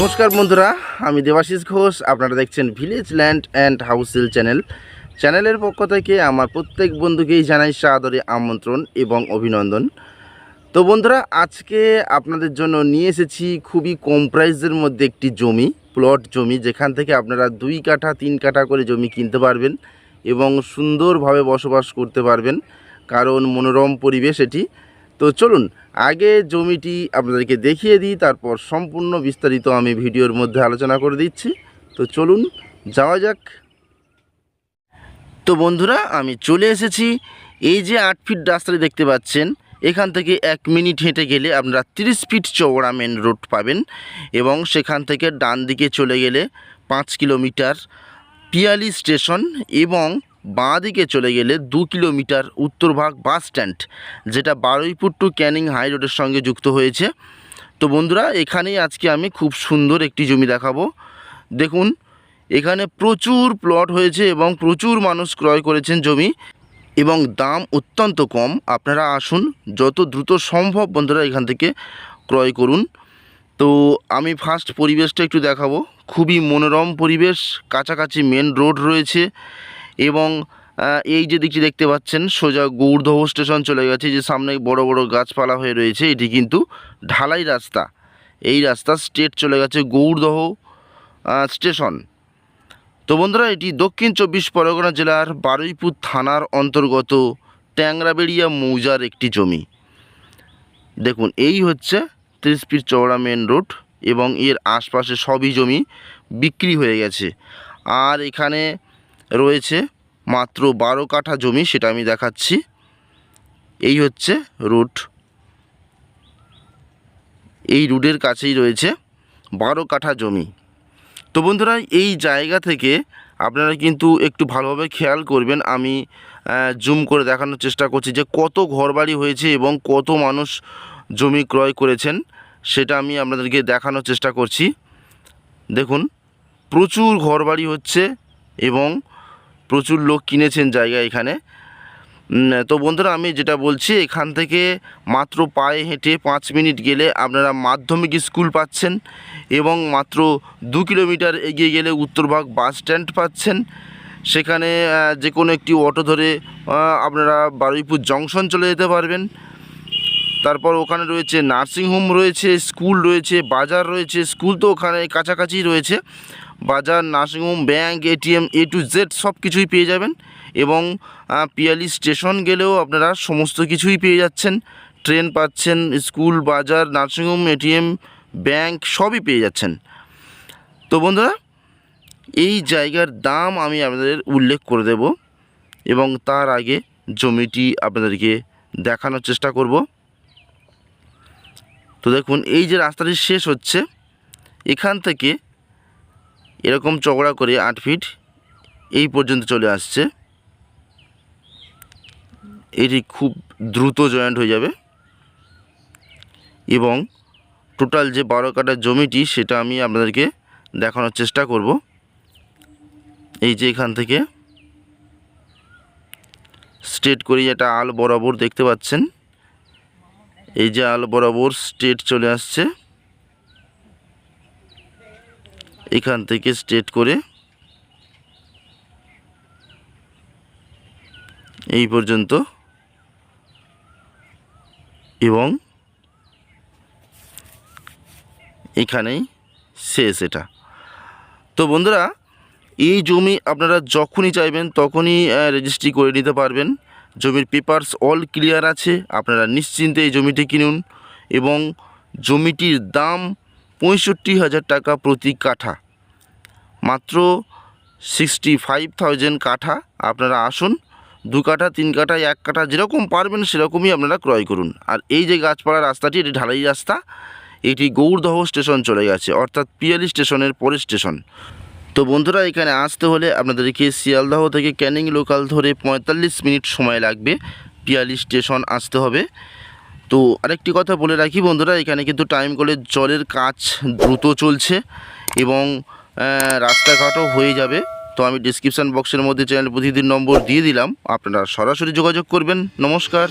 নমস্কার বন্ধুরা, আমি দেবাশিস ঘোষ, আপনারা দেখছেন ভিলেজ ল্যান্ড অ্যান্ড হাউসেল চ্যানেল চ্যানেলের পক্ষ থেকে আমার প্রত্যেক বন্ধুকেই জানাই সাদরে আমন্ত্রণ এবং অভিনন্দন। তো বন্ধুরা, আজকে আপনাদের জন্য নিয়ে এসেছি খুবই কম প্রাইসের মধ্যে একটি জমি প্লট জমি, যেখান থেকে আপনারা দুই কাঠা, তিন কাঠা করে জমি কিনতে পারবেন এবং সুন্দরভাবে বসবাস করতে পারবেন। কারণ মনোরম পরিবেশ এটি। তো চলুন, আগে জমিটি আপনাদেরকে দেখিয়ে দিই, তারপর সম্পূর্ণ বিস্তারিত আমি ভিডিওর মধ্যে আলোচনা করে দিচ্ছি। তো চলুন, যাওয়া যাক। তো বন্ধুরা, আমি চলে এসেছি। এই যে আট ফিট রাস্তাটি দেখতে পাচ্ছেন, এখান থেকে এক মিনিট হেঁটে গেলে আপনারা তিরিশ ফিট চওড়া মেন রোড পাবেন এবং সেখান থেকে ডান দিকে চলে গেলে পাঁচ কিলোমিটার পিয়ালি স্টেশন এবং বাঁ দিকে চলে গেলে দু কিলোমিটার উত্তরভাগ বাস স্ট্যান্ড, যেটা বারুইপুর টু ক্যানিং হাই রোডের সঙ্গে যুক্ত হয়েছে। তো বন্ধুরা, এখানেই আজকে আমি খুব সুন্দর একটি জমি দেখাবো। দেখুন, এখানে প্রচুর প্লট হয়েছে এবং প্রচুর মানুষ ক্রয় করেছেন জমি এবং দাম অত্যন্ত কম। আপনারা আসুন, যত দ্রুত সম্ভব বন্ধুরা এখান থেকে ক্রয় করুন। তো আমি ফার্স্ট পরিবেশটা একটু দেখাবো। খুবই মনোরম পরিবেশ, কাছাকাছি মেন রোড রয়েছে। এবং এই যে দিকটি দেখতে পাচ্ছেন, সোজা গৌড়দহ স্টেশন চলে গেছে, যে সামনে বড় বড় গাছপালা হয়ে রয়েছে, এটি কিন্তু ঢালাই রাস্তা। এই রাস্তা স্টেট চলে গেছে গৌড়দহ স্টেশন। তো বন্ধুরা, এটি দক্ষিণ চব্বিশ পরগনা জেলার বারুইপুর থানার অন্তর্গত ট্যাংরাবেড়িয়া মৌজার একটি জমি। দেখুন, এই হচ্ছে তিরিশ ফিট চওড়া মেন রোড এবং এর আশপাশে সবই জমি বিক্রি হয়ে গেছে। আর এখানে রয়েছে। মাত্র বারো কাঠা জমি সেটা আমি দেখাচ্ছি। এই হচ্ছে রুট। এই রুটের কাছেই রয়েছে বারো কাঠা জমি। তো বন্ধুরা, এই জায়গা থেকে আপনারা কিন্তু একটু ভালোভাবে খেয়াল করবেন। আমি জুম করে দেখানোর চেষ্টা করছি যে কত ঘরবাড়ি হয়েছে এবং কত মানুষ জমি ক্রয় করেছেন, সেটা আমি আপনাদেরকে দেখানোর চেষ্টা করছি। দেখুন, প্রচুর ঘরবাড়ি হচ্ছে এবং প্রচুর লোক কিনেছেন জায়গা এখানে। তো বন্ধুরা, আমি যেটা বলছি, এখান থেকে মাত্র পায়ে হেঁটে পাঁচ মিনিট গেলে আপনারা মাধ্যমিক স্কুল পাচ্ছেন এবং মাত্র দু কিলোমিটার এগিয়ে গেলে উত্তরভাগ বাস স্ট্যান্ড পাচ্ছেন। সেখানে যে কোনো একটি অটো ধরে আপনারা বারুইপুর জংশন চলে যেতে পারবেন। তারপর ওখানে রয়েছে নার্সিংহোম রয়েছে, স্কুল রয়েছে, বাজার রয়েছে, স্কুল তো ওখানে কাছাকাছি রয়েছে। বাজার, nursing home bank ATM A to Z সব কিছুই পেয়ে যাবেন এবং পিয়ালি স্টেশন গেলেও আপনারা সমস্ত কিছুই পেয়ে যাচ্ছেন। ট্রেন পাচ্ছেন, স্কুল, বাজার, নার্সিংহোম এটিএম ব্যাংক সবই পেয়ে যাচ্ছেন। তো বন্ধুরা, এই জায়গার দাম আমি আপনাদের উল্লেখ করে দেব এবং তার আগে জমিটি আপনাদেরকে দেখানোর চেষ্টা করব। তো দেখুন, এই যে রাস্তাটি শেষ হচ্ছে, এখান থেকে এরকম চওড়া করে আট ফিট এই পর্যন্ত চলে আসছে। এটি খুব দ্রুত জয়েন্ট হয়ে যাবে। এবং টোটাল যে বারো কাটার জমিটি সেটা আমি আপনাদেরকে দেখানোর চেষ্টা করব। এই যে এখান থেকে স্ট্রেট করে একটা আল বরাবর দেখতে পাচ্ছেন। এই যে আল বরাবর স্ট্রেট চলে আসছে। এখান থেকে স্ট্রেট করে এই পর্যন্ত এবং এখানেই শেষ এটা। তো বন্ধুরা, এই জমি আপনারা যখনই চাইবেন তখনই রেজিস্ট্রি করে নিতে পারবেন। জমির পেপারস অল ক্লিয়ার আছে, আপনারা নিশ্চিন্তে এই জমিটি কিনুন এবং জমিটির দাম পঁয়ষট্টি হাজার টাকা প্রতি কাঠা। মাত্র সিক্সটি ফাইভ থাউজেন্ড কাঠা আপনারা আসুন, দু কাঠা, তিন কাঠা, এক কাঠা যেরকম পারবেন সেরকমই আপনারা ক্রয় করুন। আর এই যে গাছপালা রাস্তাটি, এটি ঢালাই রাস্তা, এটি গৌড়দহ স্টেশন চলে গেছে, অর্থাৎ পিয়ালি স্টেশনের পরের স্টেশন। তো বন্ধুরা, এখানে আসতে হলে আপনাদেরকে শিয়ালদহ থেকে ক্যানিং লোকাল ধরে পঁয়তাল্লিশ মিনিট সময় লাগবে, পিয়ালি স্টেশন আসতে হবে। তো আরেকটি কথা বলে রাখি বন্ধুরা, এখানে কিন্তু টাইম কলের জলের কাজ দ্রুত চলছে এবং রাস্তাঘাটও হয়ে যাবে। তো আমি ডিসক্রিপশান বক্সের মধ্যে চ্যানেল প্রতিদিন নম্বর দিয়ে দিলাম। আপনারা সরাসরি যোগাযোগ করবেন। নমস্কার।